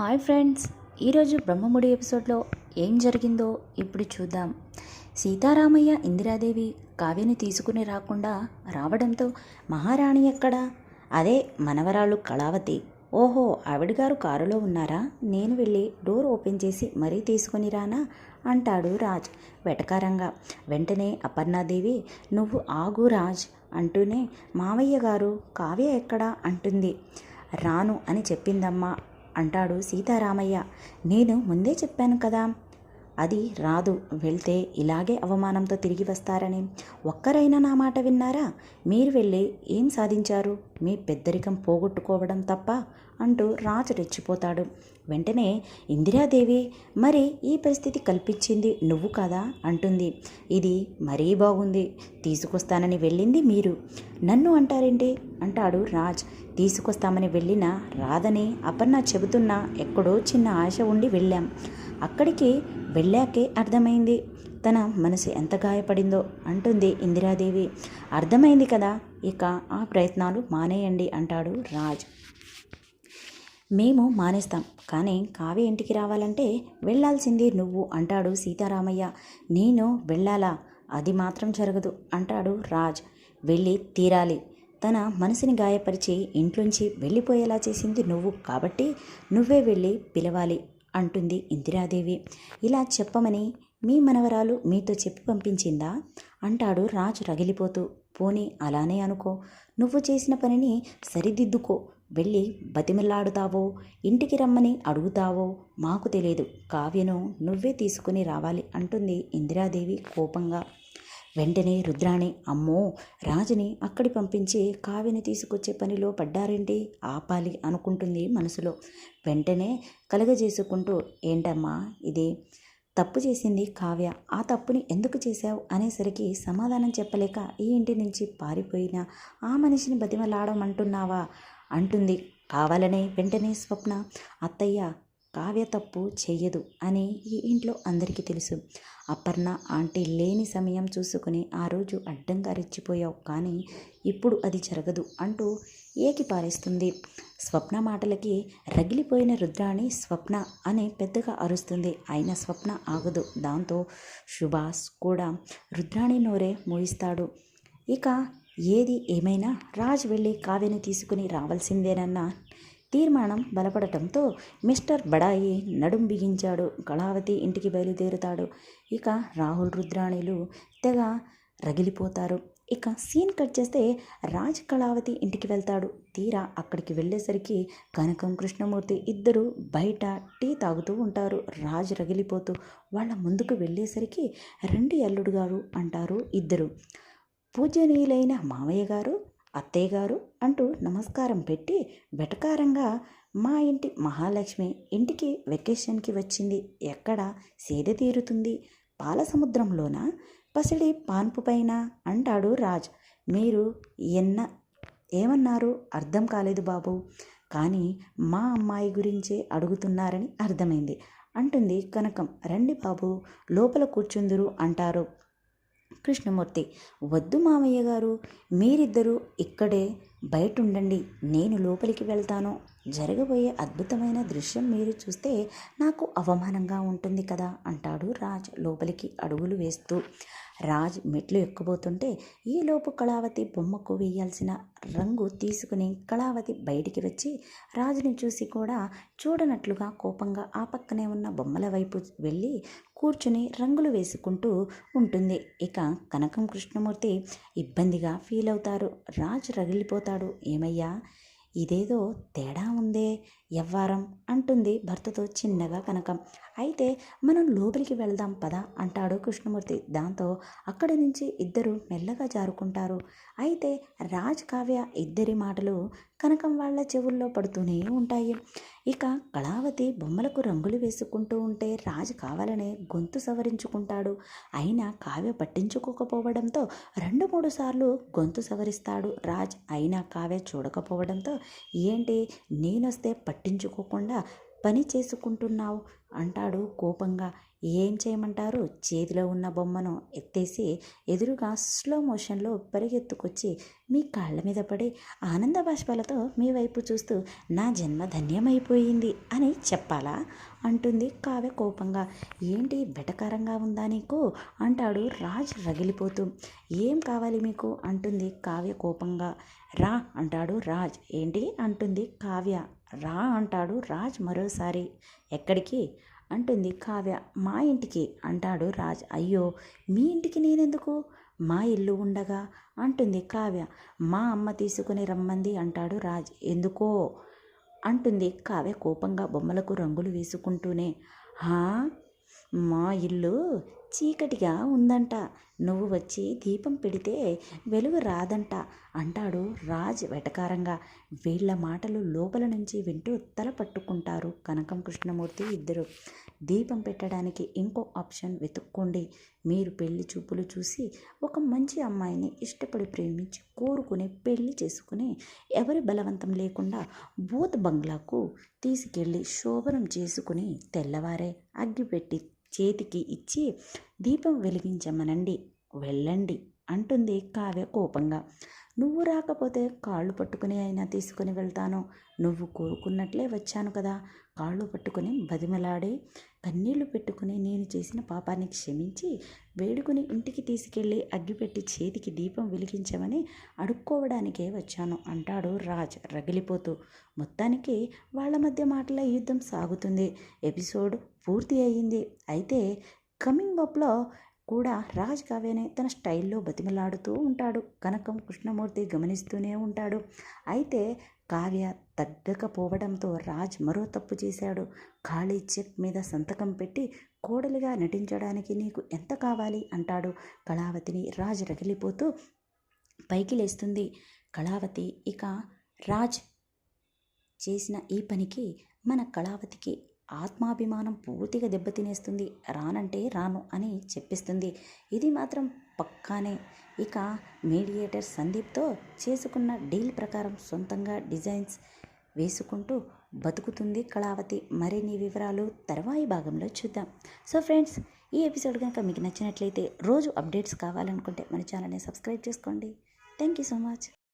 Hi friends ఈరోజు బ్రహ్మముడి ఎపిసోడ్లో ఏం జరిగిందో ఇప్పుడు చూద్దాం. సీతారామయ్య ఇందిరాదేవి కావ్యని తీసుకుని రాకుండా రావడంతో మహారాణి ఎక్కడ? అదే మనవరాలు కళావతి. ఓహో ఆవిడ గారు కారులో ఉన్నారా? నేను వెళ్ళి డోర్ ఓపెన్ చేసి మరీ తీసుకుని రానా? అంటాడు రాజ్. వెటకారంగా. వెంటనే అపర్ణాదేవి నువ్వు ఆగు రాజ్ అంటూనే మావయ్య గారు కావ్య ఎక్కడా? అంటుంది. రాను అని చెప్పిందమ్మా. అంటాడు సీతారామయ్య. నేను ముందే చెప్పాను కదా. అది రాదు. వెళ్తే ఇలాగే అవమానంతో తిరిగి వస్తారని. ఒక్కరైనా నా మాట విన్నారా? మీరు వెళ్ళి ఏం సాధించారు? మీ పెద్దరికం పోగొట్టుకోవడం తప్ప అంటూ రాజు రెచ్చిపోతాడు. వెంటనే ఇందిరాదేవి మరి ఈ పరిస్థితి కల్పించింది నువ్వు కదా? అంటుంది. ఇది మరీ బాగుంది. తీసుకొస్తానని వెళ్ళింది మీరు. నన్ను అంటారేంటి? అంటాడు రాజ్. తీసుకొస్తామని వెళ్ళిన రాదని అపర్ణ చెబుతున్నా ఎక్కడో చిన్న ఆశ ఉండి వెళ్ళాం. అక్కడికి వెళ్ళాకే అర్థమైంది. తన మనసు ఎంత గాయపడిందో అంటుంది ఇందిరాదేవి. అర్థమైంది కదా ఇక ఆ ప్రయత్నాలు మానేయండి అంటాడు రాజ్. మేము మానేస్తాం కానీ కావ్య ఇంటికి రావాలంటే వెళ్ళాల్సింది నువ్వు అంటాడు సీతారామయ్య. నేను వెళ్ళాలా? అది మాత్రం జరగదు అంటాడు రాజ్. వెళ్ళి తీరాలి. తన మనసుని గాయపరిచి ఇంట్లోంచి వెళ్ళిపోయేలా చేసింది నువ్వు కాబట్టి నువ్వే వెళ్ళి పిలవాలి. అంటుంది ఇందిరాదేవి. ఇలా చెప్పమని మీ మనవరాలు మీతో చెప్పి పంపించిందా? అంటాడు రాజు రగిలిపోతూ. పోనీ అలానే అనుకో. నువ్వు చేసిన పనిని సరిదిద్దుకో. వెళ్ళి బతిమిలాడుతావో? ఇంటికి రమ్మని అడుగుతావో? మాకు తెలియదు కావ్యను నువ్వే తీసుకుని రావాలి అంటుంది ఇందిరాదేవి కోపంగా. వెంటనే రుద్రాణి అమ్మో! రాజుని అక్కడి పంపించి కావ్యని తీసుకొచ్చే పనిలో పడ్డారేంటి? ఆపాలి అనుకుంటుంది మనసులో. వెంటనే కలగజేసుకుంటూ ఏంటమ్మా ఇది? తప్పు చేసింది కావ్య. ఆ తప్పుని ఎందుకు చేశావు? అనేసరికి సమాధానం చెప్పలేక ఈ ఇంటి నుంచి పారిపోయిన ఆ మనిషిని బతిమలాడమంటున్నావా? అంటుంది. కావాలనే వెంటనే స్వప్న అత్తయ్య కావ్య తప్పు చెయ్యదు అని ఈ ఇంట్లో అందరికీ తెలుసు. అపర్ణ ఆంటీ లేని సమయం చూసుకుని ఆ రోజు అడ్డంగా రెచ్చిపోయావు. కానీ ఇప్పుడు అది జరగదు అంటూ ఏకి పారేస్తుంది. స్వప్న మాటలకి రగిలిపోయిన రుద్రాణి స్వప్న అని పెద్దగా అరుస్తుంది. అయినా స్వప్న ఆగదు. దాంతో సుభాష్ కూడా రుద్రాణి నోరే మూయిస్తాడు. ఇక ఏది ఏమైనా రాజ్ వెళ్ళి కావ్యని తీసుకుని రావాల్సిందేనన్న తీర్మానం బలపడటంతో మిస్టర్ బడాయి నడుం బిగించాడు. కళావతి ఇంటికి బయలుదేరుతాడు. ఇక రాహుల్ రుద్రాణిలు తెగ రగిలిపోతారు. ఇక సీన్ కట్ చేస్తే రాజ్ కళావతి ఇంటికి వెళ్తాడు. తీరా అక్కడికి వెళ్ళేసరికి కనకం కృష్ణమూర్తి ఇద్దరు బయట టీ తాగుతూ ఉంటారు. రాజ్ రగిలిపోతూ వాళ్ళ ముందుకు వెళ్ళేసరికి రెండు అల్లుడు గారు అంటారు ఇద్దరు. పూజనీయులైన మామయ్య గారు అత్తయ్య గారు అంటూ నమస్కారం పెట్టి వెటకారంగా మా ఇంటి మహాలక్ష్మి ఇంటికి వెకేషన్కి వచ్చింది. ఎక్కడ సేద తీరుతుంది? పాల సముద్రంలోన పసిడి పాన్పు పైన? అంటాడు రాజ్. మీరు ఎన్న ఏమన్నారు? అర్థం కాలేదు బాబు. కానీ మా అమ్మాయి గురించే అడుగుతున్నారని అర్థమైంది. అంటుంది కనకం. రండి బాబు లోపల కూర్చుందురు అంటారు. కృష్ణమూర్తి. వద్దు మామయ్య గారు మీరిద్దరూ ఇక్కడే బయట ఉండండి నేను లోపలికి వెళ్తాను. జరగబోయే అద్భుతమైన దృశ్యం మీరు చూస్తే నాకు అవమానంగా ఉంటుంది కదా అంటాడు రాజ్ లోపలికి అడుగులు వేస్తూ. రాజ్ మెట్లు ఎక్కబోతుంటే ఈలోపు కళావతి బొమ్మకు వేయాల్సిన రంగు తీసుకుని కళావతి బయటికి వచ్చి రాజుని చూసి కూడా చూడనట్లుగా కోపంగా ఆ పక్కనే ఉన్న బొమ్మల వైపు వెళ్ళి కూర్చుని రంగులు వేసుకుంటూ ఉంటుంది. ఇక కనకం కృష్ణమూర్తి ఇబ్బందిగా ఫీల్ అవుతారు. రాజు రగిలిపోతాడు. ఏమయ్యా? ఇదేదో తేడా ఉందే. ఎవ్వారం అంటుంది భర్తతో చిన్నగా కనకం. అయితే మనం లోపలికి వెళ్దాం పదా అంటాడు కృష్ణమూర్తి. దాంతో అక్కడి నుంచి ఇద్దరు మెల్లగా జారుకుంటారు. అయితే రాజ్ కావ్య ఇద్దరి మాటలు కనకం వాళ్ళ చెవుల్లో పడుతూనే ఉంటాయి. ఇక కళావతి బొమ్మలకు రంగులు వేసుకుంటూ ఉంటే రాజు కావాలనే గొంతు సవరించుకుంటాడు. అయినా కావ్య పట్టించుకోకపోవడంతో రెండు మూడు సార్లు గొంతు సవరిస్తాడు రాజ్. అయినా కావ్య చూడకపోవడంతో ఏంటి? నేనొస్తే పట్టించుకోకుండా పని చేసుకుంటున్నావు అంటాడు కోపంగా. ఏం చేయమంటారు? చేతిలో ఉన్న బొమ్మను ఎత్తేసి ఎదురుగా స్లో మోషన్లో పరిగెత్తుకొచ్చి మీ కాళ్ళ మీద పడి ఆనంద బాష్పాలతో మీ వైపు చూస్తూ నా జన్మ ధన్యమైపోయింది అని చెప్పాలా? అంటుంది కావ్య కోపంగా. ఏంటి? బెటకారంగా ఉందా నీకు? అంటాడు రాజ్ రగిలిపోతూ. ఏం కావాలి మీకు? అంటుంది కావ్య కోపంగా. రా అంటాడు రాజ్. ఏంటి? అంటుంది కావ్య. రా అంటాడు రాజ్ మరోసారి. ఎక్కడికి? అంటుంది కావ్య. మా ఇంటికి అంటాడు రాజ్. అయ్యో మీ ఇంటికి నేనెందుకు? మా ఇల్లు ఉండగా అంటుంది కావ్య. మా అమ్మ తీసుకుని రమ్మంది అంటాడు రాజ్. ఎందుకో? అంటుంది కావ్య కోపంగా బొమ్మలకు రంగులు వేసుకుంటూనే. హా? మా ఇల్లు చీకటిగా ఉందంట. నువ్వు వచ్చి దీపం పెడితే వెలుగు రాదంట అంటాడు రాజ్ వెటకారంగా. వీళ్ళ మాటలు లోపల నుంచి వింటూ తల పట్టుకుంటారు కనకం కృష్ణమూర్తి ఇద్దరు. దీపం పెట్టడానికి ఇంకో ఆప్షన్ వెతుక్కోండి. మీరు పెళ్ళి చూపులు చూసి ఒక మంచి అమ్మాయిని ఇష్టపడి ప్రేమించి కోరుకుని పెళ్ళి చేసుకుని ఎవరి బలవంతం లేకుండా బూత్ బంగ్లాకు తీసుకెళ్ళి శోభనం చేసుకుని తెల్లవారే అగ్గిపెట్టి చేతికి ఇచ్చి దీపం వెలిగించమనండి వెళ్ళండి అంటుంది కావ్య కోపంగా. నువ్వు రాకపోతే కాళ్ళు పట్టుకుని అయినా తీసుకుని వెళ్తాను. నువ్వు కోరుకున్నట్లే వచ్చాను కదా. కాళ్ళు పట్టుకుని బతిమలాడి కన్నీళ్ళు పెట్టుకుని నేను చేసిన పాపాన్ని క్షమించి వేడుకుని ఇంటికి తీసుకెళ్ళి అగ్గిపెట్టి చేతికి దీపం వెలిగించమని అడుక్కోవడానికే వచ్చాను అంటాడు రాజ్ రగిలిపోతూ. మొత్తానికి వాళ్ళ మధ్య మాటల యుద్ధం సాగుతుంది. ఎపిసోడ్ పూర్తి అయ్యింది. అయితే కమింగ్ అప్లో కూడా రాజ్ కావ్యనే తన స్టైల్లో బతిమలాడుతూ ఉంటాడు. కనకం కృష్ణమూర్తి గమనిస్తూనే ఉంటాడు. అయితే కావ్య తగ్గకపోవడంతో రాజ్ మరో తప్పు చేశాడు. ఖాళీ చెక్ మీద సంతకం పెట్టి కోడలిగా నటించడానికి నీకు ఎంత కావాలి అంటాడు. కళావతిని రాజ్ రగిలిపోతూ పైకి లేస్తుంది. కళావతి ఇక రాజ్ చేసిన ఈ పనికి మన కళావతికి ఆత్మాభిమానం పూర్తిగా దెబ్బతినేస్తుంది. రానంటే రాను అని చెప్పిస్తుంది. ఇది మాత్రం పక్కానే. ఇక మీడియేటర్ సందీప్తో చేసుకున్న డీల్ ప్రకారం సొంతంగా డిజైన్స్ వేసుకుంటూ బతుకుతుంది కళావతి. మరిన్ని వివరాలు తర్వాయి భాగంలో చూద్దాం. సో ఫ్రెండ్స్ ఈ ఎపిసోడ్ కనుక మీకు నచ్చినట్లయితే రోజు అప్డేట్స్ కావాలనుకుంటే మన ఛానల్ని సబ్స్క్రైబ్ చేసుకోండి. Thank you so much.